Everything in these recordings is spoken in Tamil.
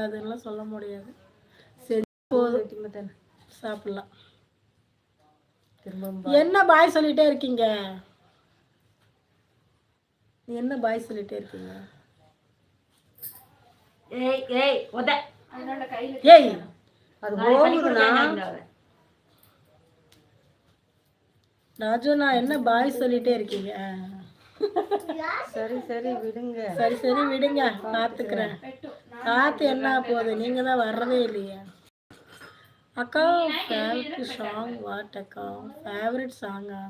அதெல்லாம் சொல்ல முடியாது. போதும். சாப்பிடலாம். என்ன பாய் சொல்லிட்டே இருக்கீங்க? என்ன பாய் சொல்லிட்டே இருக்கீங்க? ஏய் ஏய் அது ராஜு நான் என்ன பாய் சொல்லிட்டே இருக்கீங்க? சரி சரி விடுங்க. சரி சரி விடுங்க. பார்த்துக்கிறேன் காத்து என்ன போகுது? நீங்க தான் வர்றதே இல்லையே. அக்கா ஃபேவரட் சாங் வாட் அக்கா? ஃபேவரட் சாங்கா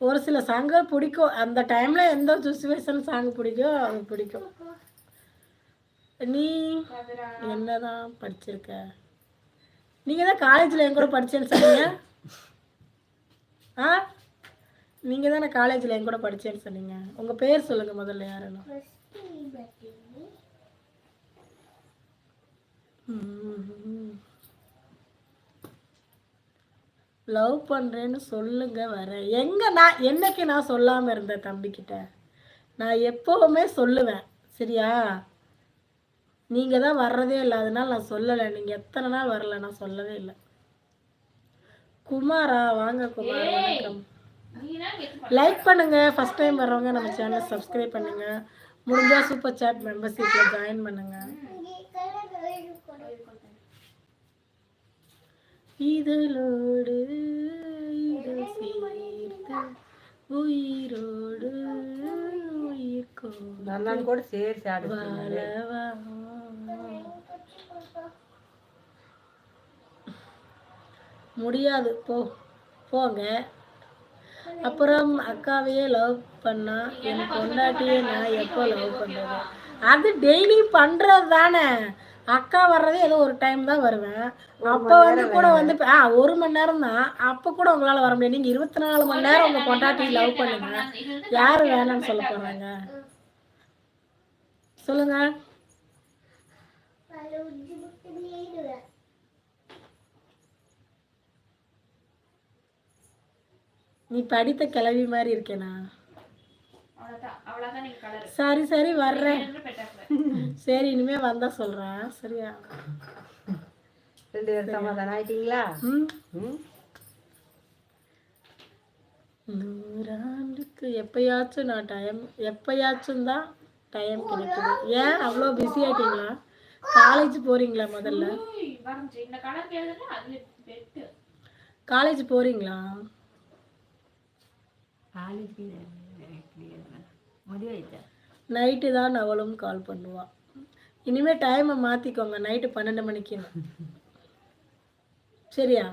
ஒரு சில சாங்கு பிடிக்கும். அந்த டைம்ல எந்த சுச்சுவேஷன் சாங் பிடிக்கோ அது பிடிக்கும். நீ என்னதான் படிச்சிருக்க? நீங்க தான் காலேஜ்ல என் கூட படிச்சேன்னு சொன்னீங்க? ஆ? நீங்க தானே காலேஜ்ல என் கூட படிச்சேன்னு சொன்னீங்க. உங்க பேர் சொல்லுங்க முதல்ல யாருன்னு. லவ் பண்றேன்னு சொல்லுங்க வரேன் எங்க நான் என்னைக்கு நான் சொல்லாம இருந்தேன் தம்பிக்கிட்ட? நான் எப்பவுமே சொல்லுவேன். சரியா? நீங்க தான் வர்றதே இல்லை. அதனால நான் சொல்லலை. நீங்க எத்தனை நாள் வரல? நான் சொல்லவே இல்லை. குமாரா வாங்க குமார் வணக்கம். லைக் பண்ணுங்க. ஃபர்ஸ்ட் டைம் வர்றவங்க நம்ம சேனலை சப்ஸ்கிரைப் பண்ணுங்க. முடிஞ்சா சூப்பர் சாட் மெம்பர்ஷிப்ல ஜாயின் பண்ணுங்க. இதழோடு இதழ் சேர்த்து உயிரோடு உயிர் கோர்த்து நான் கூட சரி சாடு வாழவா. முடியாது. போ போங்க. அப்புறம் அக்காவையே லவ் பண்ணா என் பொண்டாட்டியே நான் எப்போ லவ் பண்றது? அது டெய்லி பண்றது தானே அக்கா வர்றதே ஏதோ ஒரு டைம் தான் வருவேன். அப்போ வந்து கூட வந்து ஆ ஒரு மணி நேரம் தான். அப்போ கூட உங்களால வர முடியாது. நீங்க இருபத்தி நாலு மணி நேரம் உங்க பொண்டாட்டி லவ் பண்ணுங்க. யாரு வேணாம்னு சொல்ல போறாங்க? சொல்லுங்க. நீ படித்த கிளவி மாதிரி இருக்கேனா? சரி சரி வர்றேன். சரி இனிமே வந்தா சொல்றேன். சரியா? ரெண்டு பேரும் சமாதானம் ஆயிட்டீங்களா? நூறாண்டுக்கு எப்பயாச்சும் நான் டைம் எப்பயாச்சும் தான் டைம் கிடைக்குது. ஏன் அவ்வளோ பிஸி ஆயிட்டீங்களா? காலேஜ் போறீங்களா முதல்ல? காலேஜ் போறீங்களா? காலேஜ் முடிவு ஆயிட்டேன் நைட்டு தான் அவளும் கால் பண்ணுவா. இனிமே டைமை மாத்திக்கோங்க நைட்டு பன்னெண்டு மணிக்கு. சரியா?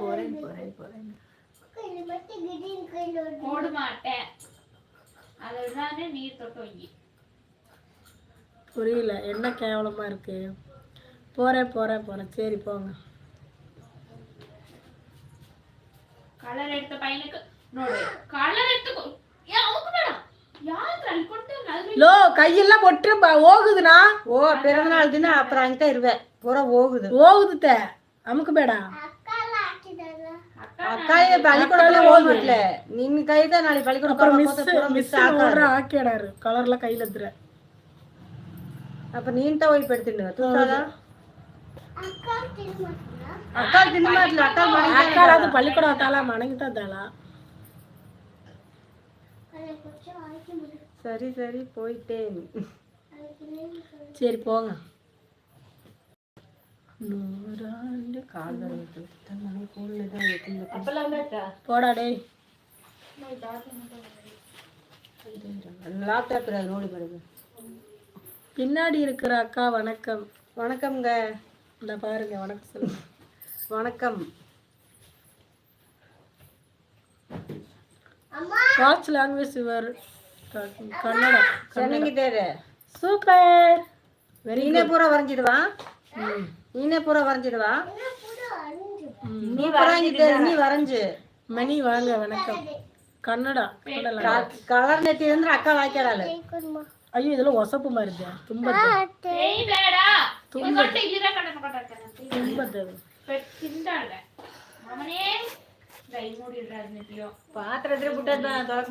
போறேன் போறேன் போறேன். போட மாட்டேன் அதுதானே நீர் தொட்டு வை புரியல என்ன கேவலமா இருக்கு? போறேன் போறேன் போறேன். சரி போங்க. கலர் எடுத்த பையனுக்கு. நோடு கலர் எடுத்து கொ- ஏன் அவங்க வேணாம் யார் தள்ளி கொண்டு அது லோ கையெல்லாம் பொட்டு ப- ஓகுதுண்ணா. ஓ பிறந்த நாள் தினம் அப்புறம் அங்கே இருவேன் பூரா போகுது ஓகுதுத்த. அமுக்கு பேடா அக்காயே பள்ளிக்கூடத்துல ஓடுல நீங்க கை தான் நாளைக்கு பள்ளிக்கூடம் மிஸ் மிஸ். ஓடுற ஆக்கிடாரு கலர்ல கையில எத்துற அப்ப நீன் தான் போய் அக்கா தின்னமாட்டில் அக்கா மணி அக்காலாவது பள்ளிக்கூடம் தாளா மணங்கிட்டா தாளா சரி சரி போயிட்டேன். சரி போங்க. நூறாண்டு வருது மணி கூழ்ல தான் போடா டேய். லேப்டாப் நோடி பாருங்க பின்னாடி இருக்கிற அக்கா வணக்கம். வணக்கம்ங்க. இந்த பாருங்க வணக்கம் சொல்லுங்க. வணக்கம். வாட்ச் லாங்குவேஜ் யுவர் கன்னடா தேரு சூப்பர். வெரி நீனே பூரா வரைஞ்சிடுவா? நீனே பூரா வரைஞ்சிடுவா? நீ வரைஞ்சி தேரு நீ வரைஞ்சு. மணி வாங்க வணக்கம். கன்னடா கன்னடா கலர் நெட்டி இருந்து அக்கா வாய்க்கிறாள் ஐயோ இதெல்லாம் ஒசப்பு மாதிரி இருக்கே. திண்டாடுற மமனே கை